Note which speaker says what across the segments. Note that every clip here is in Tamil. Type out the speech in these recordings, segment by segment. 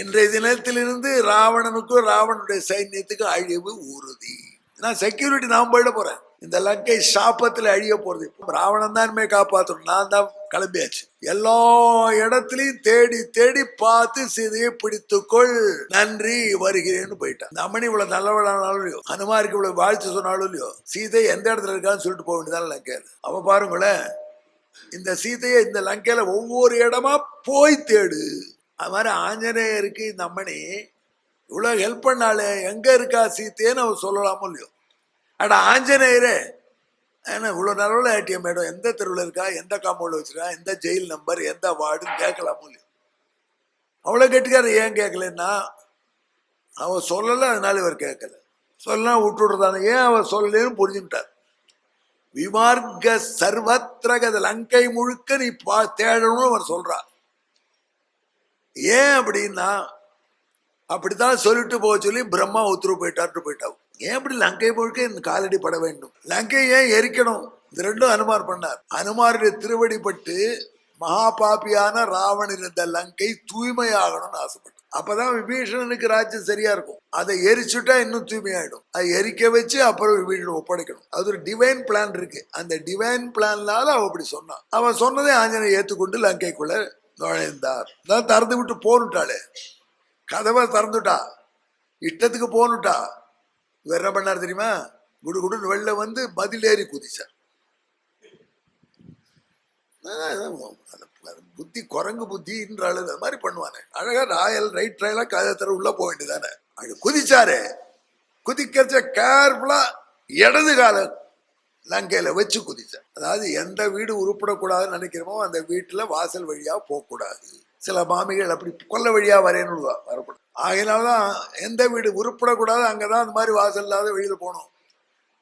Speaker 1: இன்றைய தினத்திலிருந்து ராவணனுக்கும் ராவணனுடைய சைன்யத்துக்கும் அழிவு உறுதி. நான் செக்யூரிட்டி நான் போயிட போறேன். இந்த லங்கை சாபத்துல அழிய போறது. ராவணன் தான் இனிமே காப்பாற்றணும் நான் தான் கிளம்பியாச்சு. எல்லா இடத்துலையும் தேடி தேடி பார்த்து சீதையை பிடித்துக்கொள். நன்றி வருகிறேன்னு போயிட்டான். இந்த அம்மணி இவ்வளவு நல்லவளானாலும் இல்லையோ அனுமாருக்கு இவ்வளவு வாழ்த்து சொன்னாலும் இல்லையோ சீதை எந்த இடத்துல இருக்கான்னு சொல்லிட்டு போக வேண்டியதான லங்கையில் அவ பாருங்களேன் இந்த சீதையை இந்த லங்கையில ஒவ்வொரு இடமா போய் தேடு. அது மாதிரி ஆஞ்சநேயருக்கு இந்த அம்மணி இவ்வளோ ஹெல்ப் பண்ணாலே எங்கே இருக்கா சீத்தேன்னு அவர் சொல்லலாமோ இல்லையோ? அட ஆஞ்சநேயரே ஏன்னா இவ்வளோ நல்ல ஏடிஎம் மேடம் எந்த தெருவில் இருக்கா எந்த காம்பவுண்டில் வச்சிருக்கா எந்த ஜெயில் நம்பர் எந்த வார்டுன்னு கேட்கலாமோ இல்லையோ? அவ்வளோ கேட்டுக்காரு ஏன் கேட்கலன்னா அவர் சொல்லலை அதனால இவர் கேட்கல. சொல்லலாம் விட்டுடுறதான ஏன் அவர் சொல்லலன்னு புரிஞ்சுட்டார் விமார்க்க சர்வத்திரகத லங்கை முழுக்க நீ பா தேடணும்னு அவர் சொல்கிறார் ஏன் அப்படின்னா அப்படித்தான் சொல்லிட்டு போக சொல்லி பிரம்மா உத்தரவு போயிட்டார்னு போயிட்டாவும். ஏன் இப்படி லங்கை முழுக்க இந்த காலடி பட வேண்டும்? லங்கை ஏன் எரிக்கணும்? இது ரெண்டும் அனுமார் பண்ணார். அனுமாருடைய திருவடிப்பட்டு மகா பாப்பியான ராவணன் இருந்த லங்கை தூய்மையாகணும்னு ஆசைப்பட்டு அப்பதான் விபீஷணனுக்கு ராஜ்யம் சரியா இருக்கும். அதை எரிச்சுட்டா இன்னும் தூய்மையாயிடும். அதை எரிக்க வச்சு அப்புறம் விபீஷன் ஒப்படைக்கணும். அது ஒரு டிவைன் பிளான் இருக்கு. அந்த டிவைன் பிளான்னால அவ அப்படி சொன்னான். அவன் சொன்னதை ஆஞ்சனை ஏத்துக்கொண்டு லங்கைக்குள்ள நுழைந்தார் தான் திறந்து விட்டு போனுட்டாளே கதவை திறந்துட்டா. இஷ்டத்துக்கு போனுட்டா இவர் என்ன பண்ணார் தெரியுமா? குடு குடுன்னு வெளில வந்து பதில் ஏறி குதிச்சார் புத்தி குரங்கு புத்தின்ற அளவு அது மாதிரி பண்ணுவானே. அழகா ராயல் ரைட் ட்ரையலா கதை உள்ள போக வேண்டியதானே அது குதிச்சாரு. குதிக்கிறச்ச கேர்ஃபுல்லா இடது கால லங்கையில வச்சு குதித்தேன். அதாவது எந்த வீடு உருப்படக்கூடாதுன்னு நினைக்கிறோமோ அந்த வீட்டுல வாசல் வழியா போகக்கூடாது. சில மாமிகள் அப்படி கொல்ல வழியா வரேன்னு வரப்படும் ஆகையினாலதான் எந்த வீடு உருப்படக்கூடாது அங்கதான் அந்த மாதிரி வாசல் இல்லாத வெளியில் போகணும்.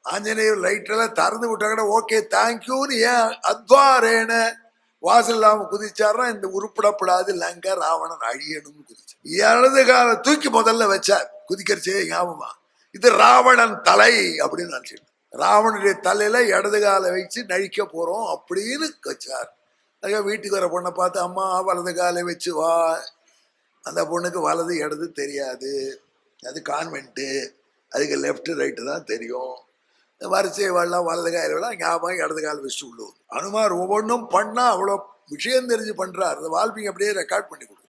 Speaker 1: ஆஞ்சநேயர் லைட்டெல்லாம் திறந்து விட்டாங்கன்னா ஓகே தேங்க்யூன்னு ஏன் அத்வாரேன வாசல் இல்லாம குதிச்சாரா இந்த உருப்படப்படாது லங்க ராவணன் அழியணும்னு குதிச்சார். இடது கால தூக்கி முதல்ல வச்சார். குதிக்கிறச்சே ஞாபகமா. இது ராவணன் தலை அப்படின்னு நினைச்சிட்டு ராவனுடைய தலையில இடது காலை வச்சு நழிக்க போறோம் அப்படின்னு வச்சார். அதுக்காக வீட்டுக்கு வர பொண்ணை பார்த்து அம்மா வலது காலை வச்சு வா. அந்த பொண்ணுக்கு வலது இடது தெரியாது. அது கான்வென்ட்டு அதுக்கு லெஃப்ட் ரைட்டு தான் தெரியும். வரிசை வரலாம் வலது காயில் ஞாபகம் இடது கால் வச்சு உள்ளூர் அனுமார் ஒவ்வொன்றும் பண்ணால் அவ்வளோ விஷயம் தெரிஞ்சு பண்றார். அந்த வால்பிங் அப்படியே ரெக்கார்ட் பண்ணி கொடுக்கும்